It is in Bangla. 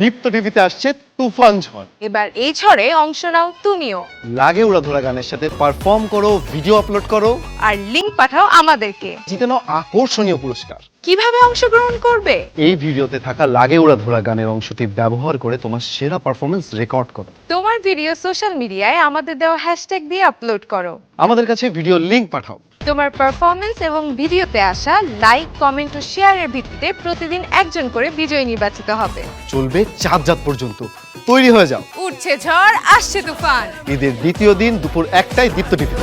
দীপ্ত টিভিতে আসছে তুফান ঝড়। এবার এই ঝড়ে অংশ নাও তুমিও। লাগে উড়াধরা গানের সাথে পারফর্ম করো ভিডিও আপলোড করো। আর লিংক পাঠাও আমাদেরকে। জিতে নাও আকর্ষণীয় পুরস্কার। কীভাবে অংশগ্রহণ করবে? এই ভিডিওতে থাকা লাগে উড়াধরা গানের অংশটি ব্যবহার করে তোমার সেরা পারফরমেন্স রেকর্ড করো। তোমার ভিডিও সোশ্যাল মিডিয়ায় আমাদের দেওয়া হ্যাশট্যাগ দিয়ে আপলোড করো। আমাদের কাছে ভিডিও লিংক পাঠাও। তোমার পারফরমেন্স এবং ভিডিওতে আসা লাইক কমেন্ট ও শেয়ারের ভিত্তিতে প্রতিদিন একজন করে বিজয়ী নির্বাচিত হবে। চলবে চাঁদ জাত পর্যন্ত। তৈরি হয়ে যাও। উঠছে ঝড় আসছে তুফান। ঈদের দ্বিতীয় দিন দুপুর একটাই দীপ্ত টিভি।